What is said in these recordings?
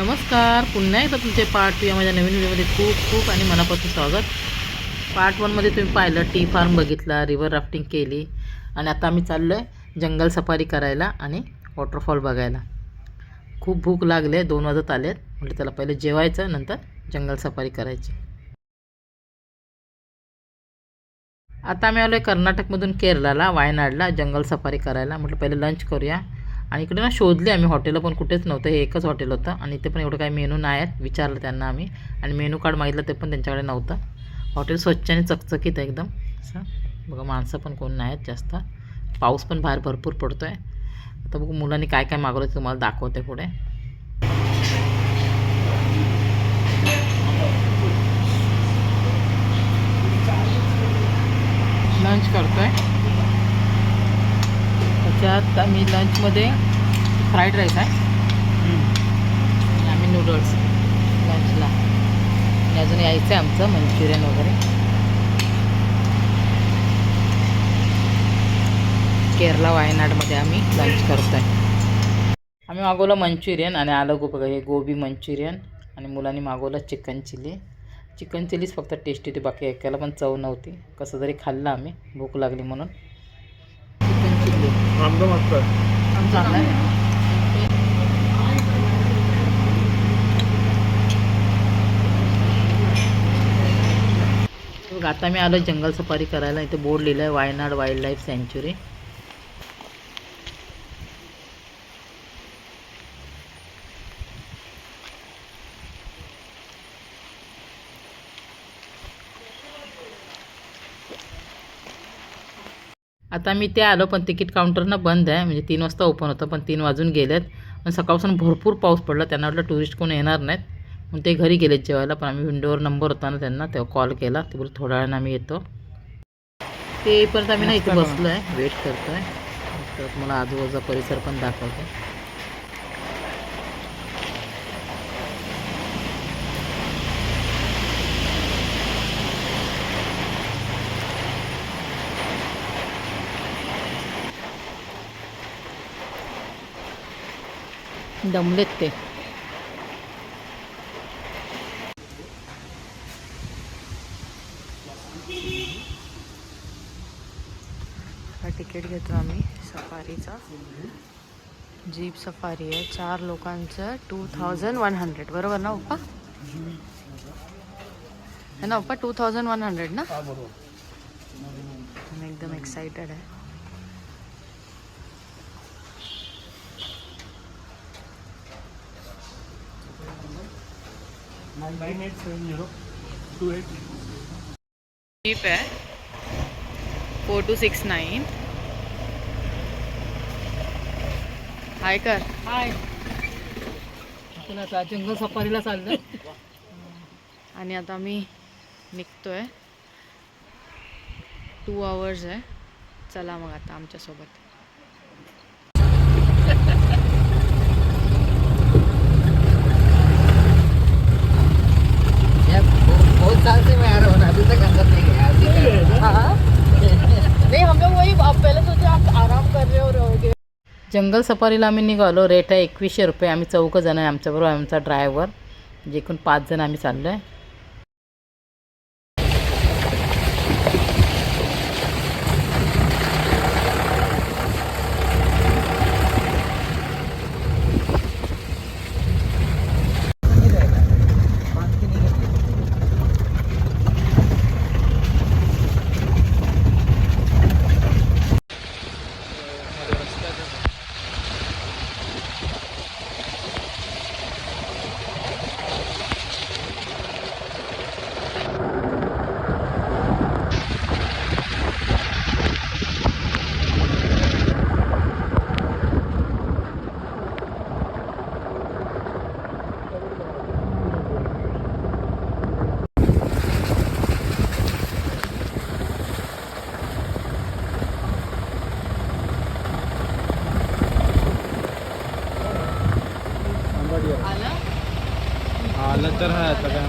नमस्कार. पुन्हा एकदा तुमचे पार्ट टू या माझ्या नवीन व्हिडिओमध्ये खूप खूप आणि मनापासून स्वागत. पार्ट वनमध्ये तुम्ही पाहिलं टी फार्म बघितला रिव्हर राफ्टिंग केली. आणि आता आम्ही चाललो आहे जंगल सफारी करायला आणि वॉटरफॉल बघायला. खूप भूक लागले दोन वाजत आलेत. म्हटलं त्याला पहिले जेवायचं नंतर जंगल सफारी करायची. आता आम्ही आलो आहे कर्नाटकमधून केरळाला वायनाडला जंगल सफारी करायला. म्हटलं पहिले लंच करूया. आणि इकडे ना शोधले आम्ही. हॉटेल पण कुठेच नव्हतं. हे एकच हॉटेल होतं. आणि इथे पण एवढं काही मेनू नाही आहेत विचारलं त्यांना आम्ही. आणि मेनू कार्ड मागितलं ते पण त्यांच्याकडे नव्हतं. हॉटेल स्वच्छ आणि चकचकीत आहे एकदम. असं बघा माणसं पण कोण नाही आहेत जास्त. पाऊस पण बाहेर भरपूर पडतो आहे आता बघू मुलांनी काय काय मागवलं ते तुम्हाला दाखवते पुढे. लंच करतोय. त्याच्यात आम्ही लंचमध्ये फ्राईड राईस आहे. आम्ही नूडल्स लंचला आणि अजून यायचं आहे आमचं मंचुरियन वगैरे. केरला वायनाडमध्ये आम्ही लंच करतो आहे आम्ही मागवलं मंचुरियन आणि आलं गो बघा हे गोबी मंचुरियन आणि मुलांनी मागवलं चिकन चिली चिकन चिलीच फक्त टेस्टी होती बाकी एकाला पण चव नव्हती. कसं तरी खाल्लं आम्ही भूक लागली म्हणून. आमचं मस्त आता मी आलो जंगल सफारी करायला. इथे बोर्ड लिहिलं आहे वायनाड वाईल्ड लाईफ सँच्युरी. आता मी ते आलो पण तिकीट काउंटरनं बंद आहे. म्हणजे तीन वाजता ओपन होतं पण तीन वाजून गेलेत. पण सकाळपासून भरपूर पाऊस पडला. त्यांना वाटलं टुरिस्ट कोण येणार नाहीत. मग ते घरी गेलेत जेवायला पण आम्ही विंडोवर नंबर होता ना त्यांना तेव्हा कॉल केला. ते बोलत थोड्या वेळानं आम्ही येतो. ते परत आम्ही ना इथे बसलो आहे वेट करतो आहे तर तुम्हाला आजूबाजूचा परिसर पण दाखवतो दमलेत ते. हा तिकीट घेतो आम्ही सफारीचा. जीप सफारी आहे चार लोकांचं टू थाउजंड वन हंड्रेड बरोबर ना पप्पा है ना पप्पा टू थाउजंड वन हंड्रेड ना? एकदम एक्साइटेड आहे. Nine eight seven zero two eight jeep आहे. Four two six nine. Hi कर हाय आपण आता जंगल सफारीला चाललो आणि आता मी निघतोय. टू आवर्स आहे. चला मग आता आमच्यासोबत. जंगल सफारीला आम्ही निघालो. रेट आहे एकवीसशे रुपये. आम्ही चौघं जण आहे आमच्याबरोबर आमचा ड्रायव्हर जे एकूण पाच जण आम्ही चाललो आहे तर हा आता काय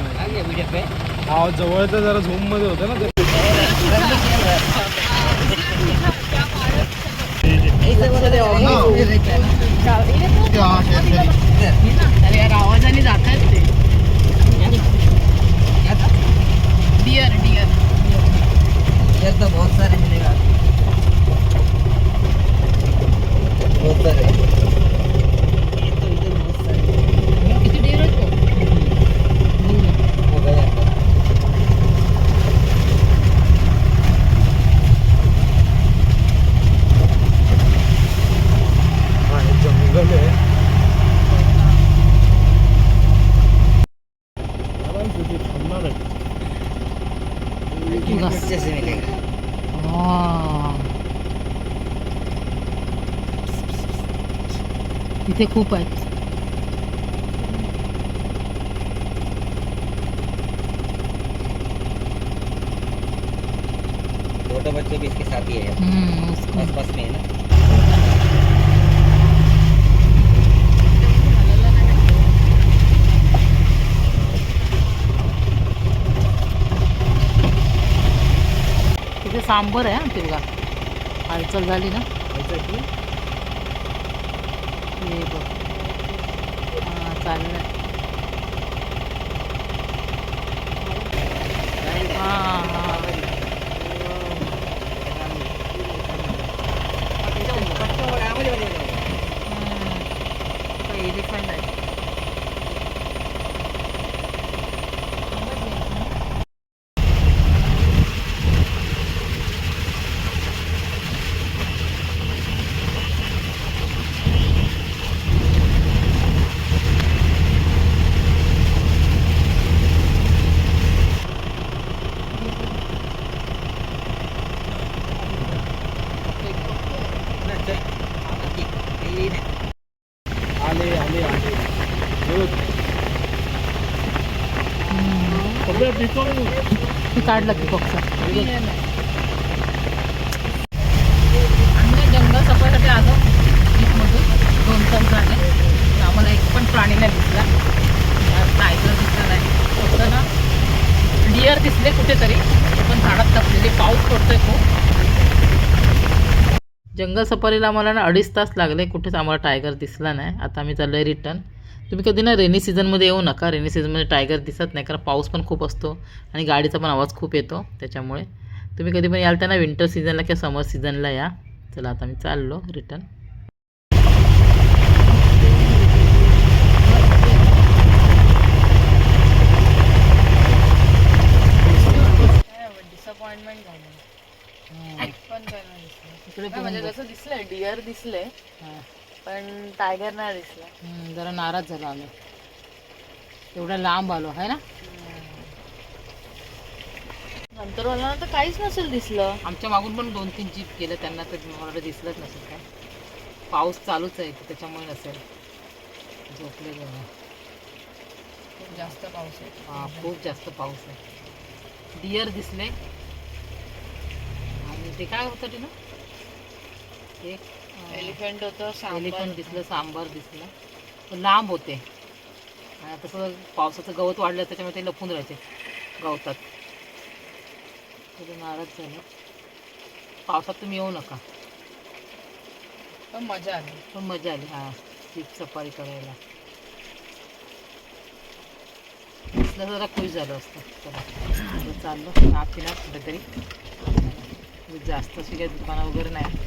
नाही आ जवळचं जरा झूममध्ये होतं ना ते ऐसे बोला दे इधर अरे यार आवाजाने जात आहेत ते क्या था डिअर डिअर इधर तो बहुत सारे मिलेगा बहुत सारे ये तो इधर बहुत सारे किती डिअर आहेत हो गए अंदर हा हे जंगल आहे आरामसे ते थांबणार आहे अच्छे से मिलेगा तिथे खूप आहेत छोटे बच्चे भी इसके साथ ही है हम्म, उसको- आस पास में है ना. तिथे सांबर आहे हा ते बघा हालचाल झाली ना? हे बघ हा चाललंय हा आहे आले आले आले. काढलं की बॉक्स आम्ही जंगल सफारीसाठी आलो. जीपमधून दोन तास झाले. आम्हाला एक पण प्राणी नाही दिसला. टायगर दिसला नाही. फक्त ना डिअर दिसले कुठेतरी. पण झाडात लपलेले पाऊस पडतोय खूप. जंगल सफारीला आम्हाला ना अडीच तास लागले. कुठेच आम्हाला टायगर दिसला नाही. आता आम्ही चाललो आहे रिटर्न तुम्ही कधी ना रेनी सीझनमध्ये येऊ नका. रेनी सीझनमध्ये टायगर दिसत नाही. कारण पाऊस पण खूप असतो आणि गाडीचा पण आवाज खूप येतो त्याच्यामुळे. तुम्ही कधी पण याल त्यांना विंटर सीझनला किंवा समर सीझनला या. चला आता आम्ही चाललो रिटर्न डिसअपॉइंटमेंट झालं पण काय नाही दिसलं इकडे नाही, म्हणजे बघून जसं दिसलंय डिअर दिसले. पण टायगर नाही दिसला. हम्म, जरा नाराज झालो आम्ही. एवढा लांब आलो आहे ना? नंतर मला तर काहीच नसेल दिसलं. आमच्या मागून पण दोन तीन जीप गेलं त्यांना तर मला दिसलंच नसेल काय? पाऊस चालूच आहे त्याच्यामुळे नसेल. झोपले खूप जास्त पाऊस आहे. हा खूप जास्त पाऊस आहे. डिअर दिसले. आणि ते काय होतं ते ना एक एलिफंट होतं एलिफंट दिसलं सांबार दिसलं. पण लांब होते. आणि तसं पावसाचं गवत वाढलं त्याच्यामुळे ते लपून राहायचे. गवतात. थोडं नाराज झालं. पावसात तुम्ही येऊ नका. पण मजा आली. पण मजा आली हा. जीप सफारी करायला. दिसलं जरा खुश झालं असतं. चला. चाललो. पिणार कुठेतरी. जास्त काही दुकानं वगैरे नाही.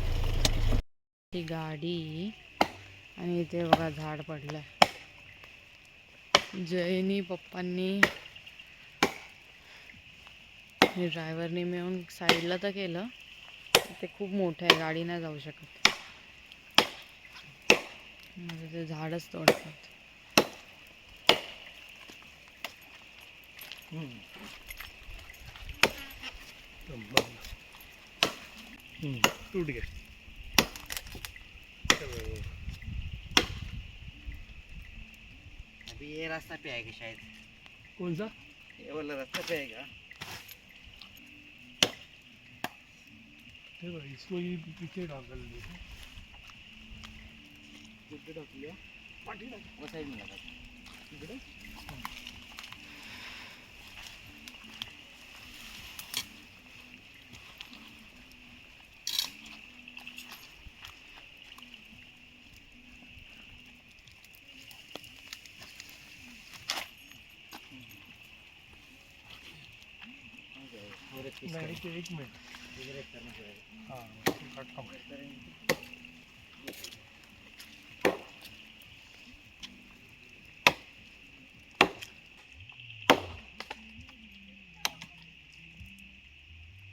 ही गाडी. आणि इथे बघा झाड पडलं जयनी पप्पांनी ड्रायव्हरने मिळून साईडला तर केलं. ते खूप मोठं आहे गाडी नाही जाऊ शकत. म्हणजे ते झाडच तोडतात. तूट गए ये रास्ता पे आएगा शायद कौन सा ये वाला रास्ता पे आएगा हे बघ, इसको ये पीछे डाल देखो वो साइड में लगा नाही एक एक मिनिट। हाँ.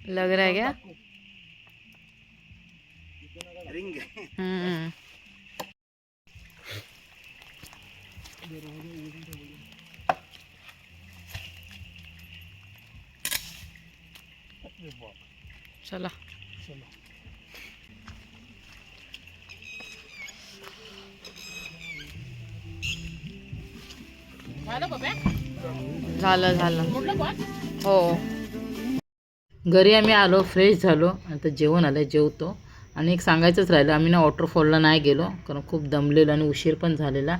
लग रहा है क्या? हम्म। चला. झालं झालं. हो. घरी आम्ही आलो फ्रेश झालो. आता जेवण आलं जेवतो. आणि एक सांगायचंच राहिलं आम्ही ना वॉटरफॉलला नाही गेलो कारण खूप दमलेलो आणि उशीर पण झालेला.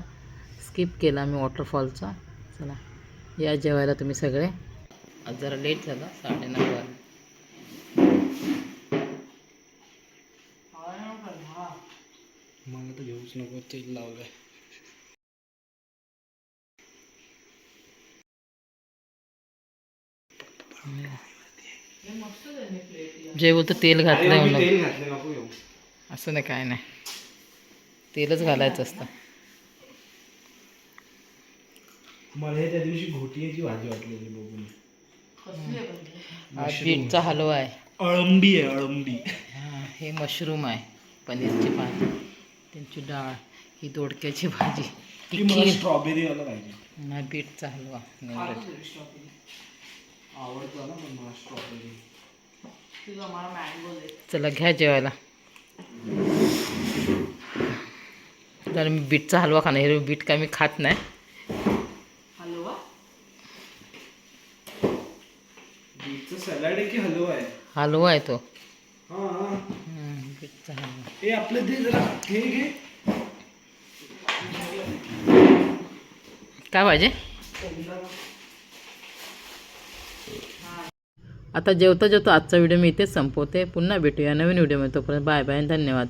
स्किप केला आम्ही वॉटरफॉलचा चला या जेवायला तुम्ही सगळे. आज जरा लेट झालं साडेनऊ वाजता तर घेऊच नको तेल लावलंय. जे बोलतं तेल घातलं म्हणून. तेल घातलं नको घेऊ. असं नाही काय नाही. तेलच घालायचं असतं. मला हे त्या दिवशी घोटियाची भाजी वाटलेली बघून. हा बीटचा हलवा आहे. अळंबी आहे अळंबी. हा, हे मशरूम आहे पनीरची भाजी. त्यांची डाळ ही दोडक्याची भाजी. ती मला खीर स्ट्रॉबेरी वाला पाहिजे. नाही बीटचा हलवा नेवऱ्याचा. आवडतं ना पण मला स्ट्रॉबेरी चला घ्या जेवायला. जर मी बीटचा हलवा खाणार हे बीट काय मी खात नाही. बीटचं सॅलड आहे की हलवा आहे? हलवा आहे तो हा हा हम्म, बीटचा हलवा हे आपलं ते जरा. हे घे काय पाहिजे आता जेवता जेवता आजचा व्हिडिओ मी इथेच संपवते. पुन्हा भेटूया नवीन व्हिडिओ तोपर्यंत बाय बाय धन्यवाद.